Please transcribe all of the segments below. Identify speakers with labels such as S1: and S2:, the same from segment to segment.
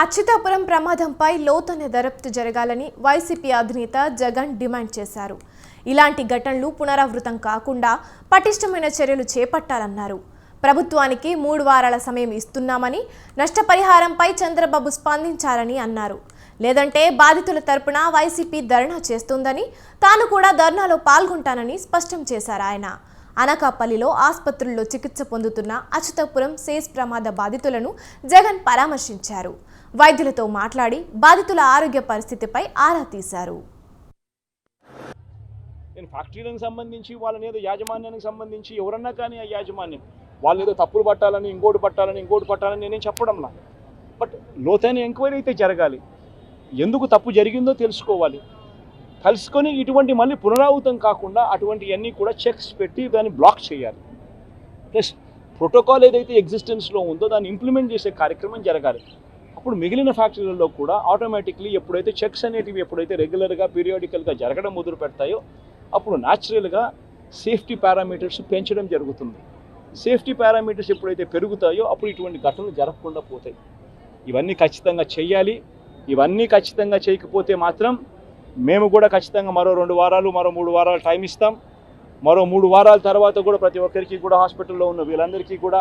S1: అచ్యుతాపురం ప్రమాదంపై లోతైన దర్యాప్తు జరగాలని వైసీపీ అధినేత జగన్ డిమాండ్ చేశారు. ఇలాంటి ఘటనలు పునరావృతం కాకుండా పటిష్టమైన చర్యలు చేపట్టాలన్నారు. ప్రభుత్వానికి మూడు వారాల సమయం ఇస్తున్నామని నష్టపరిహారంపై చంద్రబాబు స్పందించాలని అన్నారు. లేదంటే బాధితుల తరపున వైసీపీ ధర్నా చేస్తుందని తాను కూడా ధర్నాలో పాల్గొంటానని స్పష్టం చేశారు ఆయన. అనకాపల్లిలో ఆసుపత్రుల్లో చికిత్స పొందుతున్న అచ్యుతపురం సేస్ ప్రమాద బాధితులను జగన్ పరామర్శించారు. వైద్యులతో మాట్లాడి బాధితుల ఆరోగ్య పరిస్థితిపై ఆరా తీశారు.
S2: నేను ఫ్యాక్టరీలకు సంబంధించి వాళ్ళని ఏదో యాజమాన్యానికి సంబంధించి ఎవరన్నా కానీ ఆ యాజమాన్యం వాళ్ళు ఏదో తప్పులు పట్టాలని ఇంకోటి పట్టాలని ఇంకోటి పట్టాలని నేనేం చెప్పడంలా. బట్ లోతైన ఎంక్వైరీ అయితే జరగాలి. ఎందుకు తప్పు జరిగిందో తెలుసుకోవాలి. కలుసుకొని ఇటువంటి మళ్ళీ పునరావృతం కాకుండా అటువంటివన్నీ కూడా చెక్స్ పెట్టి దాన్ని బ్లాక్ చేయాలి. ప్లస్ ప్రోటోకాల్ ఏదైతే ఎగ్జిస్టెన్స్లో ఉందో దాన్ని ఇంప్లిమెంట్ చేసే కార్యక్రమం జరగాలి. అప్పుడు మిగిలిన ఫ్యాక్టరీలలో కూడా ఆటోమేటిక్లీ ఎప్పుడైతే చెక్స్ అనేటివి ఎప్పుడైతే రెగ్యులర్గా పీరియాడికల్గా జరగడం మొదలు పెడతాయో అప్పుడు న్యాచురల్గా సేఫ్టీ పారామీటర్స్ పెంచడం జరుగుతుంది. సేఫ్టీ పారామీటర్స్ ఎప్పుడైతే పెరుగుతాయో అప్పుడు ఇటువంటి ఘటనలు జరగకుండా పోతాయి. ఇవన్నీ ఖచ్చితంగా చేయాలి ఇవన్నీ ఖచ్చితంగా చేయకపోతే మాత్రం మేము కూడా ఖచ్చితంగా మరో రెండు వారాలు మరో మూడు వారాలు టైం ఇస్తాం. మరో మూడు వారాల తర్వాత కూడా ప్రతి ఒక్కరికి కూడా హాస్పిటల్లో ఉన్న వీళ్ళందరికీ కూడా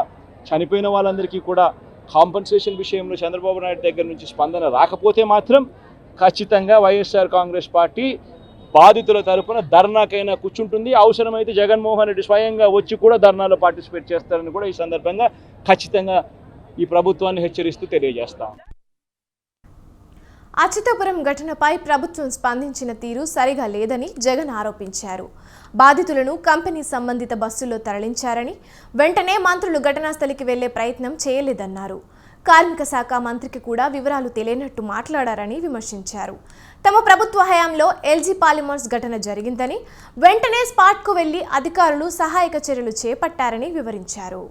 S2: చనిపోయిన వాళ్ళందరికీ కూడా కాంపన్సేషన్ విషయంలో చంద్రబాబు నాయుడు దగ్గర నుంచి స్పందన రాకపోతే మాత్రం ఖచ్చితంగా వైఎస్ఆర్ కాంగ్రెస్ పార్టీ బాధితుల తరపున ధర్నాకైనా కూర్చుంటుంది. అవసరమైతే జగన్మోహన్ రెడ్డి స్వయంగా వచ్చి కూడా ధర్నాలో పార్టిసిపేట్ చేస్తారని కూడా ఈ సందర్భంగా ఖచ్చితంగా ఈ ప్రభుత్వాన్ని హెచ్చరిస్తూ తెలియజేస్తాం.
S1: అచ్యుతాపురం ఘటనపై ప్రభుత్వం స్పందించిన తీరు సరిగా లేదని జగన్ ఆరోపించారు. బాధితులను కంపెనీ సంబంధిత బస్సుల్లో తరలించారని వెంటనే మంత్రులు ఘటనా స్థలికి వెళ్ళే ప్రయత్నం చేయలేదన్నారు. కార్మిక శాఖ మంత్రికి కూడా వివరాలు తెలియనట్టు మాట్లాడారని విమర్శించారు. తమ ప్రభుత్వ హయాంలో ఎల్జీ పాలిమర్స్ ఘటన జరిగిందని వెంటనే స్పాట్కు వెళ్ళి అధికారులు సహాయక చర్యలు చేపట్టారని వివరించారు.